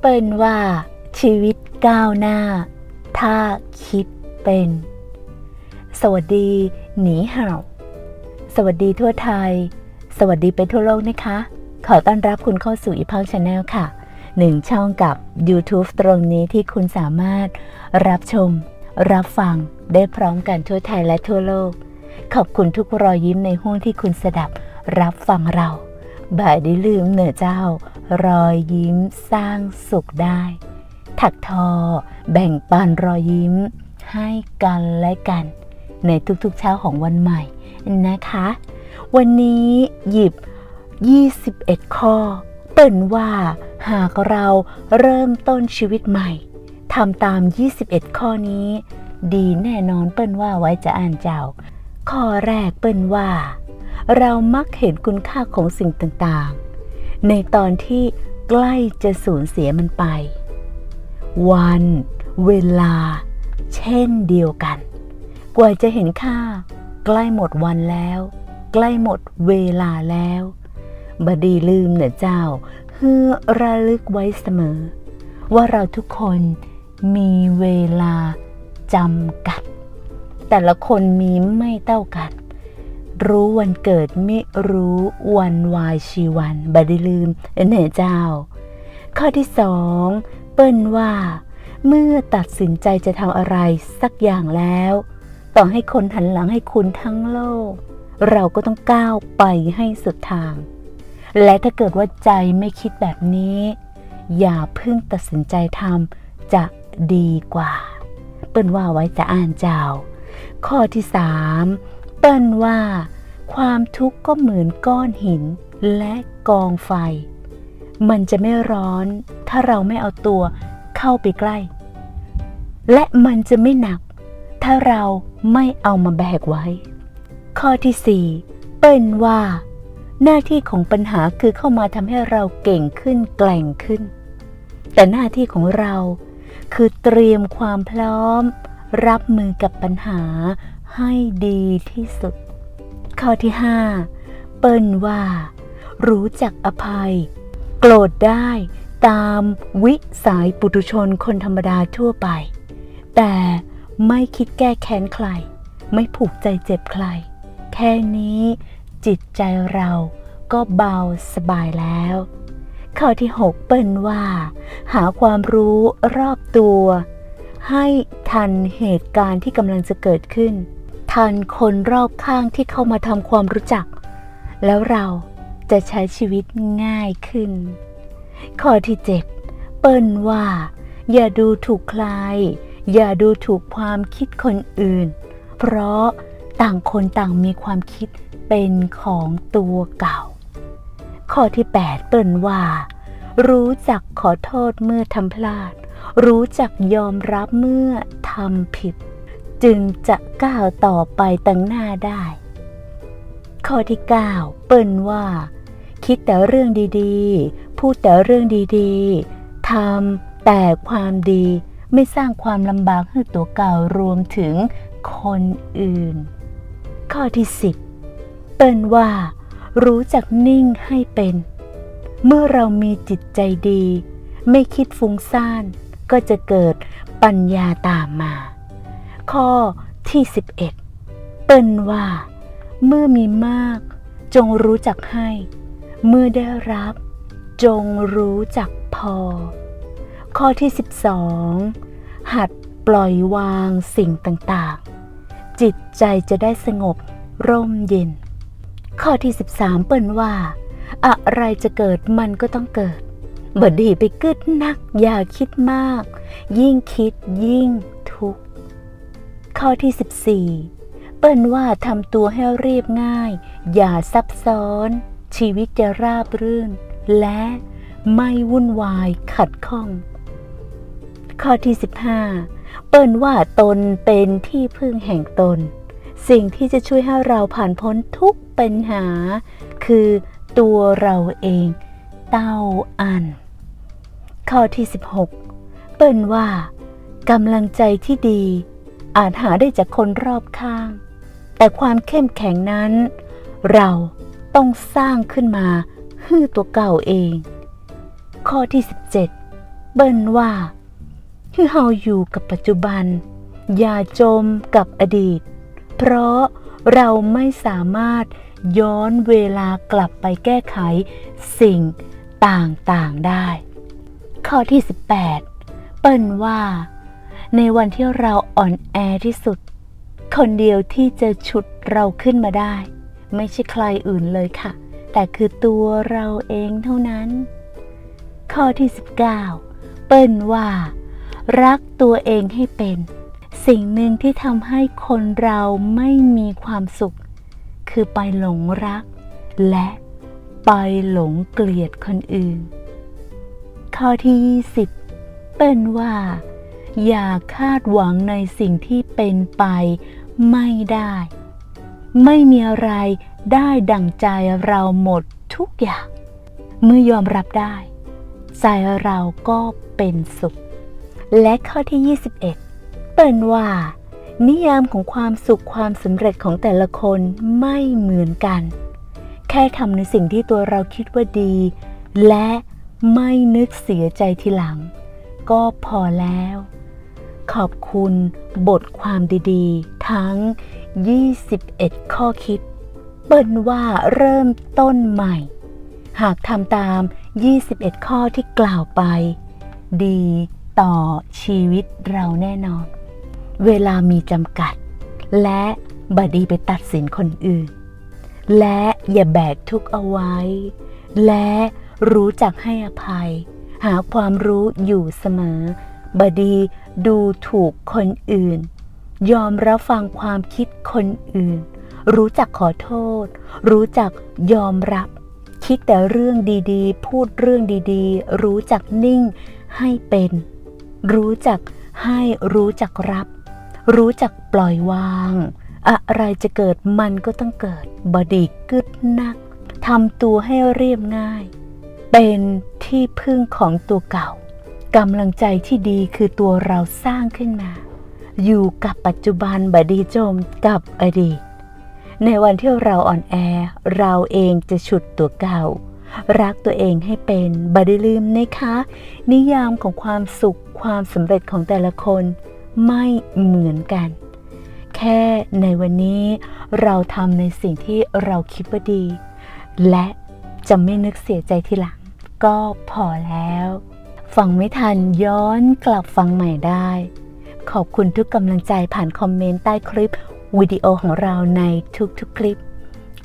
เปิ้นว่า ชีวิตก้าวหน้า ถ้าคิดเป็น สวัสดี หนีเห่า สวัสดีทั่วไทย สวัสดีไปทั่วโลกนะคะ ขอต้อนรับคุณเข้าสู่อีพังชาแนลค่ะหนึ่งช่องกับ YouTube ตรงนี้ที่คุณสามารถรับชม รับฟังได้พร้อมกันทั่วไทยและทั่วโลก ขอบคุณทุกรอยยิ้มในห้วงที่คุณสดับรับฟังเราบ่ายได้ลืมเหนือเจ้า รอยยิ้มสร้างสุขได้ ถักทอแบ่งปันรอยยิ้มให้กันและกัน ในทุกๆเช้าของวันใหม่นะคะ วันนี้หยิบ 21 ข้อ เปิ่นว่าหากเราเริ่มต้นชีวิตใหม่ทำตาม 21 ข้อนี้ ดีแน่นอนเปิ้นว่าไว้จะอ่านเจ้า ข้อแรกเปิ้นว่า เรามักเห็นคุณค่าของสิ่งต่างๆ ในตอนที่ใกล้จะสูญเสียมันไป วัน เวลา เช่นเดียวกัน กว่าจะเห็นค่า ใกล้หมดวันแล้ว ใกล้หมดเวลาแล้ว บดีลืมเนอะเจ้าเพื่อระลึกไว้เสมอ ว่าเราทุกคนมีเวลาจำกัด แต่ละคนมีไม่เท่ากัน รู้วันเกิดไม่รู้วันวายชีวันบดีลืมเนอเจ้า ข้อที่สองเปิ้นว่า เมื่อตัดสินใจจะทำอะไรสักอย่างแล้ว ต่อให้คนหันหลังให้คุณทั้งโลก เราก็ต้องก้าวไปให้สุดทาง และถ้าเกิดว่าใจไม่คิดแบบนี้ อย่าเพิ่งตัดสินใจทำจะดีกว่า เปิ้นว่าไว้จะอ่านเจ้า ข้อที่สาม เปิ้นว่า ความทุกข์ก็เหมือนก้อนหินและกองไฟ มันจะไม่ร้อนถ้าเราไม่เอาตัวเข้าไปใกล้ และมันจะไม่หนัก ถ้าเราไม่เอามาแบกไว้ ข้อที่สี่เปิ้นว่า หน้าที่ของปัญหาคือเข้ามาทำให้เราเก่งขึ้นแกล่งขึ้น แต่หน้าที่ของเราคือเตรียมความพร้อม รับมือกับปัญหา ให้ดีที่สุด ข้อที่ห้าเปิ้นว่า รู้จักอภัย โกรธได้ตามวิสัยปุถุชนคนธรรมดาทั่วไป แต่ไม่คิดแก้แค้นใคร ไม่ผูกใจเจ็บใคร แค่นี้จิตใจเราก็เบาสบายแล้ว ข้อที่ 6 เปิ้นว่า หาความรู้รอบตัว ให้ทันเหตุการณ์ที่กำลังจะเกิดขึ้น ทันคนรอบข้างที่เข้ามาทำความรู้จัก แล้วเราจะใช้ชีวิตง่ายขึ้น ข้อที่7เปิ้นว่า อย่าดูถูกใคร อย่าดูถูกความคิดคนอื่น เพราะต่างคนต่างมีความคิดเป็นของตัวเก่า ข้อที่ 8 เปิ้นว่า รู้จักขอโทษเมื่อทำพลาด รู้จักยอมรับเมื่อทำผิด จึงจะก้าวต่อไปตั้งหน้าได้ ข้อที่ 9 เปิ้นว่า คิดแต่เรื่องดีๆ พูดแต่เรื่องดีๆทำแต่ความดีไม่สร้างความลำบากให้ตัวเก่ารวมถึงคนอื่น ข้อที่ 10 เปิ้นว่า รู้จักนิ่งให้เป็น เมื่อเรามีจิตใจดี ไม่คิดฟุ้งซ่าน ก็จะเกิดปัญญาตามมา ข้อที่ 11 เปิ้นว่า เมื่อมีมากจงรู้จักให้ เมื่อได้รับ จงรู้จักพอ ข้อที่ 12 หัดปล่อยวางสิ่งต่างๆ จิตใจจะได้สงบร่มเย็น ข้อที่ 13 เปิ้นว่า อะไรจะเกิดมันก็ต้องเกิดบดีไปกึดนัก อย่าคิดมาก ยิ่งคิดยิ่งทุกข์ ข้อที่ 14 เปิ้นว่าทำตัวให้เรียบง่าย อย่าซับซ้อน ชีวิตจะราบรื่น และไม่วุ่นวายขัดข้อง ข้อที่ 15 เปิ้นว่าตนเป็นที่พึ่งแห่งตน สิ่งที่จะช่วยให้เราผ่านพ้นทุกปัญหา คือตัวเราเอง เต้าอัน ข้อที่ 16 เปิ้นว่ากำลังใจที่ดี อาจหาได้จากคนรอบข้าง แต่ความเข้มแข็งนั้น เราต้องสร้างขึ้นมาฮื้อตัวเก่าเอง ข้อที่ 17 เบิ้นว่าคือเฮาอยู่กับปัจจุบัน อย่าจมกับอดีต เพราะเราไม่สามารถย้อนเวลากลับไปแก้ไขสิ่งต่างๆได้ ข้อที่ 18 เปิ้นว่า ในวันที่เราอ่อนแอที่สุด คนเดียวที่จะฉุดเราขึ้นมาได้ ไม่ใช่ใครอื่นเลยค่ะ แต่คือตัวเราเองเท่านั้น ข้อที่ 19 เปิ้นว่า รักตัวเองให้เป็น สิ่งหนึ่งที่ทำให้คนเราไม่มีความสุข คือไปหลงรัก และไปหลงเกลียดคนอื่น ข้อที่ 20 เปิ้นว่า อย่าคาดหวังในสิ่งที่เป็นไปไม่ได้ ไม่มีอะไรได้ดั่งใจเราหมดทุกอย่าง เมื่อยอมรับได้ ใจเราก็เป็นสุข และข้อที่ 21 เปินว่า นิยามของความสุขความสำเร็จของแต่ละคนไม่เหมือนกัน แค่ทำในสิ่งที่ตัวเราคิดว่าดี และไม่นึกเสียใจทีหลัง ก็พอแล้ว ขอบคุณบทความดีๆ ทั้ง 21 ข้อคิด เปิ้นว่าเริ่มต้นใหม่ หากทำตาม 21 ข้อที่กล่าวไป ดีต่อชีวิตเราแน่นอน เวลามีจำกัด และบดีไปตัดสินคนอื่น และอย่าแบกทุกข์เอาไว้ และรู้จักให้อภัย หาความรู้อยู่เสมอ บดีดูถูกคนอื่น ยอมรับฟังความคิดคนอื่น รู้จักขอโทษ รู้จักยอมรับ คิดแต่เรื่องดีๆ พูดเรื่องดีๆ รู้จักนิ่งให้เป็น รู้จักให้รู้จักรับ รู้จักปล่อยวาง อะไรจะเกิดมันก็ต้องเกิดบดีกึดนักทำตัวให้เรียบง่าย เป็นที่พึ่งของตัวเก่า กำลังใจที่ดีคือตัวเราสร้างขึ้นมา อยู่กับปัจจุบันบดีจมกับอดีต ในวันที่เราอ่อนแอ เราเองจะฉุดตัวเก่า รักตัวเองให้เป็นบไดีลืมนะคะ นิยามของความสุขความสำเร็จของแต่ละคนไม่เหมือนกัน แค่ในวันนี้เราทำในสิ่งที่เราคิดว่าดี และจะไม่นึกเสียใจทีหลัง ก็พอแล้ว ฟังไม่ทันย้อนกลับฟังใหม่ได้ ขอบคุณทุกกำลังใจผ่านคอมเมนต์ใต้คลิปวิดีโอของเราในทุกๆคลิป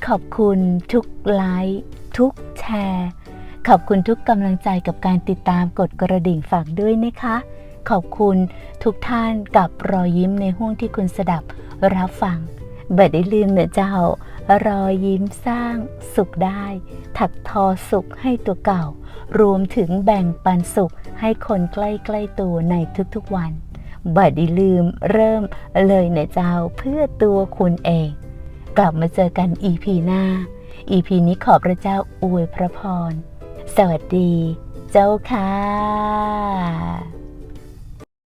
ขอบคุณทุกไลค์ทุกแชร์ ขอบคุณทุกกำลังใจกับการติดตามกดกระดิ่งฝากด้วยนะคะ ขอบคุณทุกท่านกับรอยยิ้มในห้วงที่คุณสดับรับฟัง บิดได้ลืมเนอะเจ้า รอยยิ้มสร้างสุขได้ ถักทอสุขให้ตัวเก่า รวมถึงแบ่งปันสุขให้คนใกล้ๆตัวในทุกๆวันบัดดีลืมเริ่มเลยเนะเจ้าเพื่อตัวคุณเอง กลับมาเจอกัน EP หน้า EP นี้ขอพระเจ้าอวยพระพร สวัสดี เจ้าค่ะ